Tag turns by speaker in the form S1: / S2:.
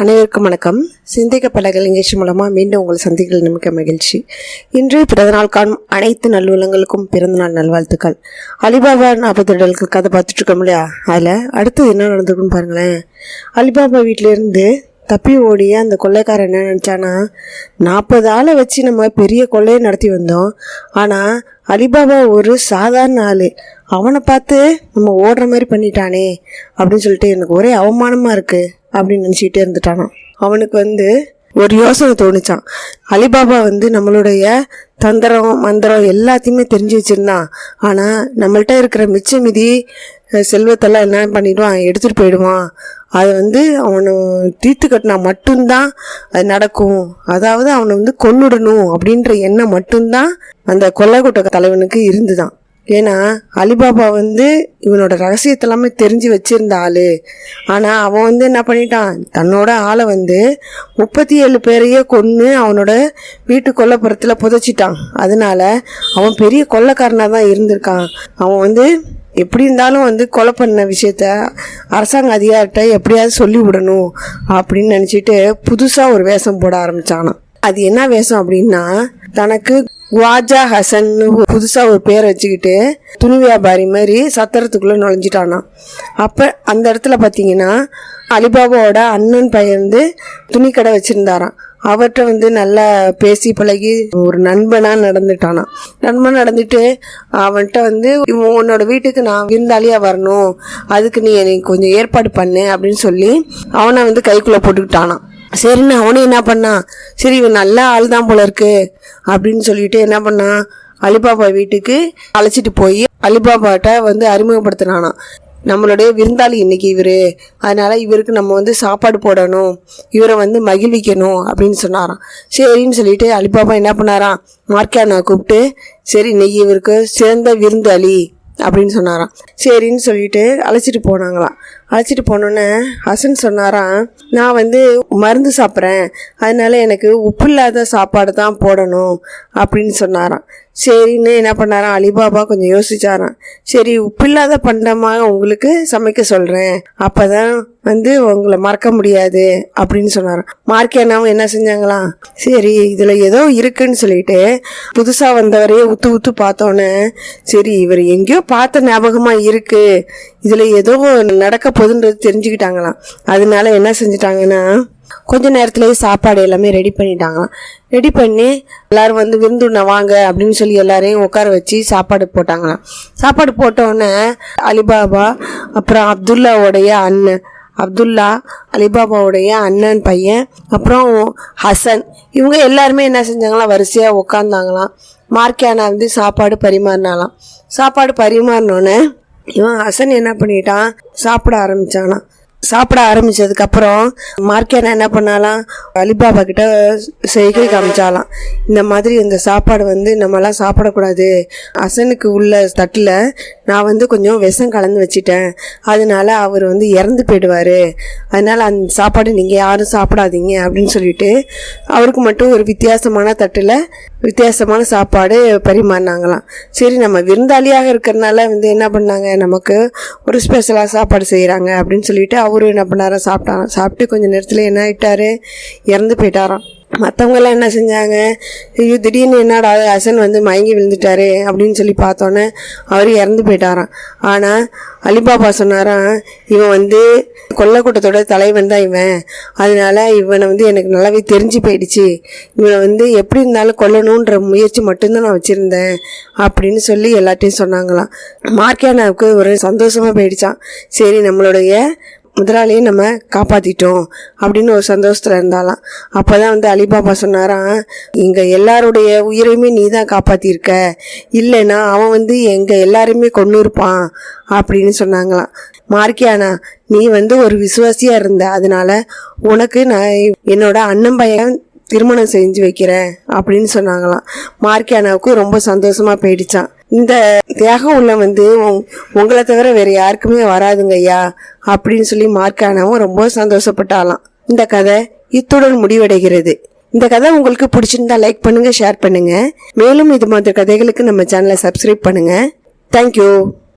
S1: அனைவருக்கும் வணக்கம். சிந்திக்க பலகல் நிகழ்ச்சி மூலமாக மீண்டும் உங்கள் சந்திகள் நிமிக்க மகிழ்ச்சி. இன்று பிறந்தநாள் காணும் அனைத்து நல்லுள்ளங்களுக்கும் பிறந்தநாள் நல்வாழ்த்துக்கள். அலிபாபா நாற்பத்தெடல்கள் கதை பார்த்துட்ருக்கோம் இல்லையா? அதில் அடுத்து என்ன நடந்திருக்குன்னு பாருங்களேன். அலிபாபா வீட்டிலேருந்து தப்பி ஓடிய அந்த கொள்ளைக்காரன் என்ன நினச்சானா நாற்பது ஆளை வச்சு நம்ம பெரிய கொள்ளையை நடத்தி வந்தோம். ஆனால் அலிபாபா ஒரு சாதாரண ஆள். அவனை பார்த்து நம்ம ஓடுற மாதிரி பண்ணிட்டானே அப்படின்னு சொல்லிட்டு எனக்கு ஒரே அவமானமாக இருக்குது அப்படின்னு நினச்சிக்கிட்டே இருந்துட்டானான் அவனுக்கு வந்து ஒரு யோசனை தோணுச்சான் அலிபாபா வந்து நம்மளுடைய தந்திரம் மந்திரம் எல்லாத்தையுமே தெரிஞ்சு வச்சிருந்தான். ஆனால் நம்மள்ட்ட இருக்கிற மிச்ச மிதி செல்வத்தெல்லாம் என்ன பண்ணிடுவான்? எடுத்துகிட்டு போயிடுவான். அது வந்து அவனை தீர்த்து கட்டினா மட்டும்தான் அது நடக்கும். அதாவது அவனை வந்து கொன்னுடணும் அப்படின்ற எண்ணம் மட்டும்தான் அந்த கொள்ளைக்கூட்ட தலைவனுக்கு இருந்துதான். ஏன்னா அலிபாபா வந்து இவனோட ரகசியத்தை எல்லாமே தெரிஞ்சு வச்சிருந்த ஆளு. ஆனால் அவன் வந்து என்ன பண்ணிட்டான்? தன்னோட ஆளை வந்து முப்பத்தி ஏழு பேரையே கொன்று அவனோட வீட்டு கொல்லப்புறத்தில் புதைச்சிட்டான். அதனால அவன் பெரிய கொள்ளக்காரனாக தான் இருந்திருக்கான். அவன் வந்து எப்படி இருந்தாலும் வந்து கொலை பண்ண விஷயத்த அரசாங்க அதிகாரிட்ட எப்படியாவது சொல்லி விடணும் அப்படின்னு நினச்சிட்டு புதுசாக ஒரு வேஷம் போட ஆரம்பிச்சானான் அது என்ன வேஷம் அப்படின்னா தனக்கு குவாஜா ஹசன்னு புதுசாக ஒரு பேர் வச்சுக்கிட்டு துணி வியாபாரி மாதிரி சத்திரத்துக்குள்ளே நுழைஞ்சிட்டானாம் அப்போ அந்த இடத்துல பார்த்தீங்கன்னா அலிபாபாவோட அண்ணன் பையன் வந்து துணி கடை வச்சுருந்தாரான் அவர்கிட்ட வந்து நல்லா பேசி பழகி ஒரு நண்பனா நடந்துட்டானா. நண்பன் நடந்துட்டு அவன்கிட்ட வந்து உன்னோட வீட்டுக்கு நான் விருந்தாளியா வரணும். அதுக்கு நீ எனக்கு கொஞ்சம் ஏற்பாடு பண்ணு அப்படின்னு சொல்லி அவனை வந்து கைக்குள்ள போட்டுக்கிட்டானா. சரின்னு அவனும் என்ன பண்ணான் சரி இவன் நல்ல ஆள் தான் போல இருக்கு அப்படின்னு சொல்லிட்டு என்ன பண்ணான் அலிபாபா வீட்டுக்கு அழைச்சிட்டு போய் அலிபாபாட்ட வந்து அறிமுகப்படுத்தினானா. நம்மளுடைய விருந்தாளி இன்னைக்கு இவரு. அதனால் இவருக்கு நம்ம வந்து சாப்பாடு போடணும். இவரை வந்து மகிழ்விக்கணும் அப்படின்னு சொன்னாராம். சரின்னு சொல்லிட்டு அலிபாபா என்ன பண்ணாராம்? மார்க்கானா கூப்பிட்டு சரி இன்னைக்கு இவருக்கு சிறந்த விருந்தாளி அப்படின்னு சொன்னாராம். சரின்னு சொல்லிட்டு அழைச்சிட்டு போனாங்களாம். அழைச்சிட்டு போனோன்னே ஹசன் சொன்னாராம் நான் வந்து மருந்து சாப்பிட்றேன். அதனால எனக்கு உப்பு இல்லாத சாப்பாடு தான் போடணும் அப்படின்னு சொன்னாராம். சரின்னு என்ன பண்ணாராம்? அலிபாபா கொஞ்சம் யோசிச்சாராம். சரி உப்பில்லாத பண்டமாக உங்களுக்கு சமைக்க சொல்கிறேன் அப்போ தான் வந்து உங்களை மறக்க முடியாது அப்படின்னு சொன்னாராம். மார்க்கேனாவும் என்ன செஞ்சாங்களாம்? சரி இதில் ஏதோ இருக்குன்னு சொல்லிட்டு புதுசாக வந்தவரையே உத்து உத்து பார்த்தோன்னே சரி இவர் எங்கேயோ பார்த்த ஞாபகமாக இருக்குது இதில் ஏதோ நடக்க போகுதுன்றது தெரிஞ்சுக்கிட்டாங்களாம். அதனால என்ன செஞ்சிட்டாங்கன்னா கொஞ்ச நேரத்துலேயே சாப்பாடு எல்லாமே ரெடி பண்ணிட்டாங்களாம் ரெடி பண்ணி எல்லாரும் வந்து விருந்துண்ண வாங்க அப்படின்னு சொல்லி எல்லாரையும் உட்கார வச்சு சாப்பாடு போட்டாங்களாம் சாப்பாடு போட்டோன்னே அலிபாபா அப்புறம் அப்துல்லாவோடைய அண்ணன் அப்துல்லா அலிபாபாவுடைய அண்ணன் பையன் அப்புறம் ஹசன். இவங்க எல்லாருமே என்ன செஞ்சாங்களாம் வரிசையாக உட்காந்தாங்களாம் மார்க்கியானா வந்து சாப்பாடு பரிமாறினாலாம் சாப்பாடு பரிமாறினோன்னே இவன் ஹசன் என்ன பண்ணிட்டான்? சாப்பிட ஆரம்பிச்சானாம். சாப்பிட ஆரம்பித்ததுக்கப்புறம் மார்க்கேனா என்ன பண்ணாலாம்? அலிபாபா கிட்ட செய்கை காமிச்சாலாம். இந்த மாதிரி இந்த சாப்பாடு வந்து நம்மலாம் சாப்பிடக்கூடாது. அசனுக்கு உள்ள தட்டில் நான் வந்து கொஞ்சம் விஷம் கலந்து வச்சிட்டேன். அதனால அவர் வந்து இறந்து போயிடுவார். அதனால் அந்த சாப்பாடு நீங்கள் யாரும் சாப்பிடாதீங்க அப்படின்னு சொல்லிட்டு அவருக்கு மட்டும் ஒரு வித்தியாசமான தட்டில் வித்தியாசமான சாப்பாடு பரிமாறினாங்களாம். சரி நம்ம விருந்தாளியாக இருக்கிறனால வந்து என்ன பண்ணாங்க? நமக்கு ஒரு ஸ்பெஷலாக சாப்பாடு செய்கிறாங்க அப்படின்னு சொல்லிட்டு அவரும் என்ன பண்ணாரா சாப்பிட்டாராம் சாப்பிட்டு கொஞ்சம் நேரத்தில் என்ன ஆகிட்டாரு இறந்து போயிட்டாராம். மற்றவங்கெல்லாம் என்ன செஞ்சாங்க? ஐயோ திடீர்னு என்னடா ஹசன் வந்து மயங்கி விழுந்துட்டாரு அப்படின்னு சொல்லி பார்த்தோன்னே அவர் இறந்து போயிட்டாராம். ஆனால் அலிபாபா சொன்னாராம் இவன் வந்து கொல்லக்கூட்டத்தோட தலைவன் தான் இவன். அதனால இவனை வந்து எனக்கு நல்லாவே தெரிஞ்சு போயிடுச்சு. இவனை வந்து எப்படி இருந்தாலும் கொல்லணுன்ற முயற்சி மட்டும்தான் நான் வச்சுருந்தேன் அப்படின்னு சொல்லி எல்லாத்தையும் சொன்னாங்களாம். மார்க்கியானாவுக்கு ஒரு சந்தோஷமாக போயிடுச்சான் சரி நம்மளுடைய முதலாளியை நம்ம காப்பாற்றிட்டோம் அப்படின்னு ஒரு சந்தோஷத்தில் இருந்தாலாம். அப்போ தான் வந்து அலிபாபா சொன்னாராம் இங்கே எல்லாருடைய உயிரையுமே நீ தான் காப்பாற்றிருக்க இல்லைன்னா அவன் வந்து எங்கள் எல்லாரையுமே கொண்டு இருப்பான் அப்படின்னு சொன்னாங்களாம். மார்க்கியானா நீ வந்து ஒரு விசுவாசியாக இருந்த அதனால உனக்கு நான் என்னோட அண்ணன் பையன் திருமணம் செஞ்சு வைக்கிறேன் அப்படின்னு சொன்னாங்களாம். மார்க்கியானாவுக்கு ரொம்ப சந்தோஷமாக போயிடுச்சான் இந்த தியாகம் உள்ள வந்து உங்- உங்களை தவிர வேற யாருக்குமே வராதுங்க ஐயா அப்படின்னு சொல்லி மார்க்கியானாவும் ரொம்ப சந்தோஷப்பட்டாலாம். இந்த கதை இத்துடன் முடிவடைகிறது. இந்த கதை உங்களுக்கு பிடிச்சிருந்தா லைக் பண்ணுங்க ஷேர் பண்ணுங்க. மேலும் இது மாதிரி கதைகளுக்கு நம்ம சேனலை சப்ஸ்கிரைப் பண்ணுங்க. தேங்க்யூ